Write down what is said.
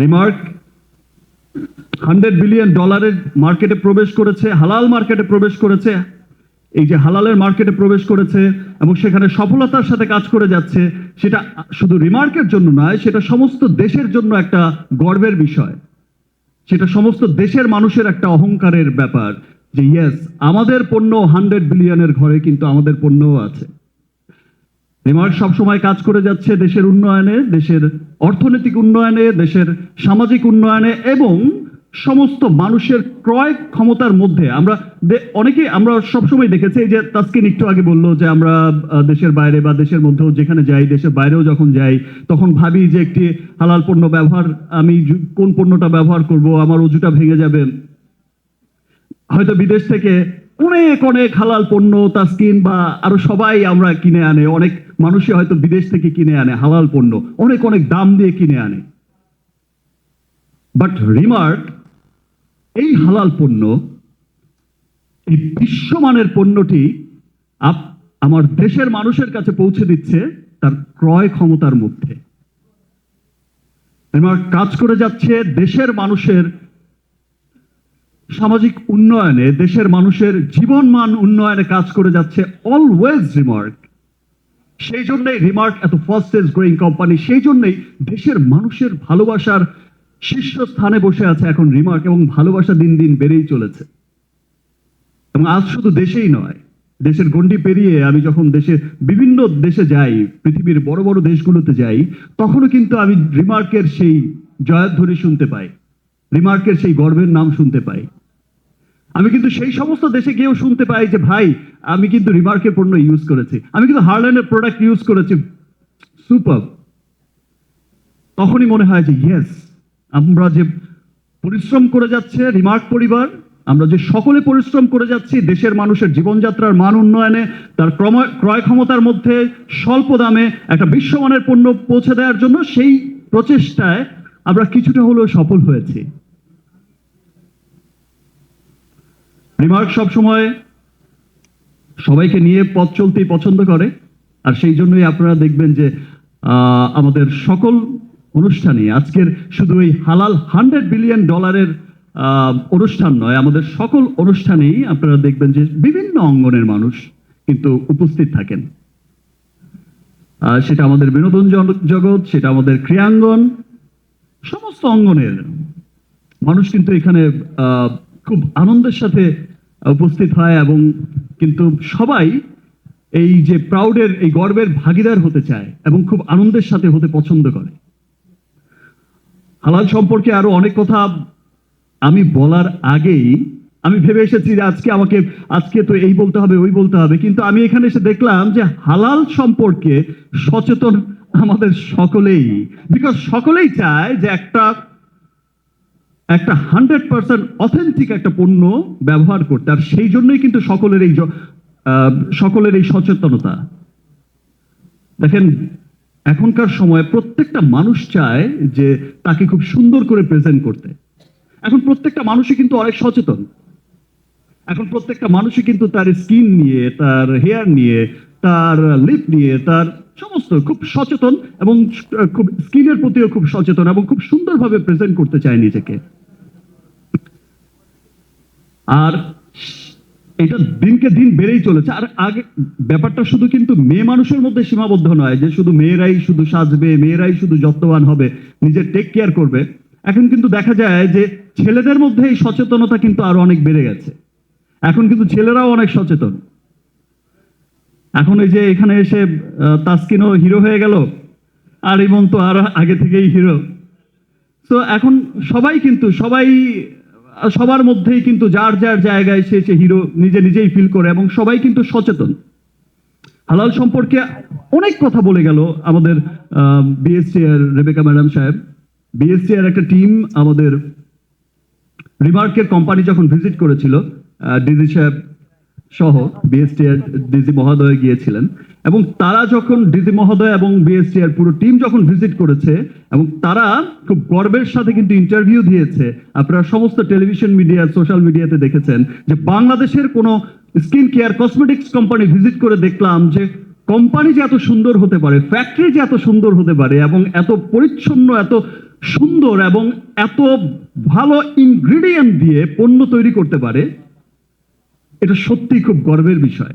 Remark hundred billion ডলারের মার্কেটে প্রবেশ করেছে, হালাল মার্কেটে প্রবেশ করেছে, এই যে হালালের মার্কেটে প্রবেশ করেছে এবং সেখানে সফলতার সাথে কাজ করে যাচ্ছে, সেটা শুধু রিমার্কের জন্য নয়, সেটা সমস্ত দেশের জন্য একটা গর্বের বিষয়। সেটা সমস্ত দেশের মানুষের একটা অহংকারের ব্যাপার যে ইয়েস আমাদের পণ্য হান্ড্রেড বিলিয়নের ঘরে কিন্তু আমাদের পণ্যও আছে। রিমার্ক সবসময় কাজ করে যাচ্ছে দেশের উন্নয়নে, দেশের অর্থনৈতিক উন্নয়নে, দেশের সামাজিক উন্নয়নে এবং সমস্ত মানুষের ক্রয় ক্ষমতার মধ্যে। আমরা অনেকেই আমরা সবসময় দেখেছি যে তাসকিন একটু আগে বলল যে আমরা দেশের বাইরে বা দেশের মধ্যেও যেখানে যাই, দেশের বাইরেও যখন যাই, তখন ভাবি যে একটি হালাল পণ্য ব্যবহার, আমি কোন পণ্যটা ব্যবহার করব, আমার অজুটা ভেঙে যাবে। হয়তো বিদেশ থেকে অনেক অনেক হালাল পণ্য তাস্কিন বা আরও সবাই আমরা কিনে আনে, অনেক মানুষই হয়তো বিদেশ থেকে কিনে আনে, হালাল পণ্য, অনেক অনেক দাম দিয়ে কিনে আনে। বাট রিমার্ক এই হালাল পণ্য, এই বিশ্বমানের পণ্যটি আপ- আমার দেশের মানুষের কাছে পৌঁছে দিচ্ছে তার ক্রয় ক্ষমতার মধ্যে। রিমার্ক কাজ করে যাচ্ছে দেশের মানুষের সামাজিক উন্নয়নে, দেশের মানুষের জীবনমান উন্নয়নে কাজ করে যাচ্ছে অলওয়েজ রিমার্ক সেই জন্যই রিমার্ক এত ফার্স্ট ফাস্টেস্ট গ্রোয়িং কোম্পানি সেই জন্যই দেশের মানুষের ভালোবাসার শীর্ষস্থানে বসে আছে এখন রিমার্ক এবং ভালোবাসা দিন দিন বেড়েই চলেছে। এবং আজ শুধু দেশেই নয়, দেশের গণ্ডি পেরিয়ে আমি যখন দেশে বিভিন্ন দেশে যাই, পৃথিবীর বড় বড় দেশগুলোতে যাই, তখনও কিন্তু আমি রিমার্কের সেই জয়ধ্বনি শুনতে পাই রিমার্কের সেই গর্বের নাম শুনতে পাই। আমি কিন্তু সেই সমস্ত দেশে গিয়েও শুনতে পাই যে, ভাই, আমি কিন্তু রিমার্কের পণ্য ইউজ করেছি। আমি কিন্তু হার্ল্যান্ডের প্রোডাক্ট ইউজ করেছি। সুপার তখনই মনে হয় যে ইয়েস আমরা যে পরিশ্রম করে যাচ্ছে, রিমার্ক পরিবার, আমরা যে সকলে পরিশ্রম করে যাচ্ছি, দেশের মানুষের জীবনযাত্রার মান উন্নয়নে, তার ক্রয় ক্ষমতার মধ্যে স্বল্প দামে একটা বিশ্বমানের পণ্য পৌঁছে দেওয়ার জন্য সেই প্রচেষ্টায় আমরা কিছুটা হলেও সফল হয়েছি। রিমার্ক সবসময় সবাইকে নিয়ে পথ চলতেই পছন্দ করে। আর সেই জন্যই আপনারা দেখবেন যে আমাদের সকল অনুষ্ঠানে আজকের শুধু এই হালাল হান্ড্রেড বিলিয়ন ডলারের অনুষ্ঠান নয়, আমাদের সকল অনুষ্ঠানেই আপনারা দেখবেন যে বিভিন্ন অঙ্গনের মানুষ কিন্তু উপস্থিত থাকেন। সেটা আমাদের বিনোদন জগৎ, সেটা আমাদের ক্রিয়াঙ্গন, সমস্ত অঙ্গনের মানুষ কিন্তু এখানে খুব আনন্দের সাথে উপস্থিত হয় এবং কিন্তু সবাই এই যে প্রাউডের, এই গর্বের ভাগিদার হতে চায় এবং খুব আনন্দের সাথে হতে পছন্দ করে। হালাল সম্পর্কে আরও অনেক কথা আমি বলার আগেই আমি ভেবে এসেছি যে আজকে আমাকে, আজকে তো এই বলতে হবে, ওই বলতে হবে, কিন্তু আমি এখানে এসে দেখলাম যে হালাল সম্পর্কে সচেতন আমাদের সকলেই বিকজ সকলেই চায় যে একটা একটা হান্ড্রেড পার্সেন্ট অথেন্টিক একটা পণ্য ব্যবহার করতে, আর সেই জন্যই কিন্তু সকলের এই সকলের এই সচেতনতা। দেখেন, এখনকার সময় প্রত্যেকটা মানুষ চায় যে তাকে খুব সুন্দর করে প্রেজেন্ট করতে। এখন প্রত্যেকটা মানুষই কিন্তু অনেক সচেতন। এখন প্রত্যেকটা মানুষই কিন্তু তার স্কিন নিয়ে, তার হেয়ার নিয়ে, তার লিপ নিয়ে, তার সমস্ত খুব সচেতন এবং খুব স্কিনের প্রতিও খুব সচেতন এবং খুব সুন্দরভাবে প্রেজেন্ট করতে চায় নিজেকে। আর এটা দিনকে দিন বেড়েই চলেছে। আর আগে ব্যাপারটা শুধু কিন্তু মেয়ে মানুষের মধ্যে সীমাবদ্ধ নয় যে শুধু মেয়েরাই শুধু সাজবে, মেয়েরাই শুধু যত্নবান হবে, নিজের টেক কেয়ার করবে। এখন কিন্তু দেখা যায় যে ছেলেদের মধ্যে এই সচেতনতা কিন্তু আরও অনেক বেড়ে গেছে। এখন কিন্তু ছেলেরাও অনেক সচেতন। এখন ওই যে এখানে এসে তাসকিনও হিরো হয়ে গেল, আর ইমন তো আর আগে থেকেই হিরো তো এখন সবাই কিন্তু, সবাই, সবার মধ্যেই কিন্তু যার যার জায়গায় সে সে হিরো নিজে নিজেই ফিল করে এবং সবাই কিন্তু সচেতন। হালাল সম্পর্কে অনেক কথা বলে গেল আমাদের বিএসসি এর রেবেকা ম্যাডাম সাহেব। বিএসসি এর একটা টিম আমাদের রিমার্কের কোম্পানি যখন ভিজিট করেছিল ডিজি সাহেব সহ বিএসটি এর ডিজি মহোদয় গিয়েছিলেন এবং তারা যখন ডিজি মহোদয় এবং বিএসটি এর পুরো টিম যখন ভিজিট করেছে এবং তারা খুব গর্বের সাথে কিন্তু ইন্টারভিউ দিয়েছে, আপনারা সমস্ত টেলিভিশন মিডিয়া, সোশ্যাল মিডিয়াতে দেখেছেন যে বাংলাদেশের কোনো skin care cosmetics company visit করে দেখলাম যে কোম্পানি যে এত সুন্দর হতে পারে, ফ্যাক্টরি যে এত সুন্দর হতে পারে এবং এত পরিচ্ছন্ন, এত সুন্দর এবং এত ভালো ইনগ্রিডিয়েন্ট দিয়ে পণ্য তৈরি করতে পারে এটা সত্যি খুব গর্বের বিষয়।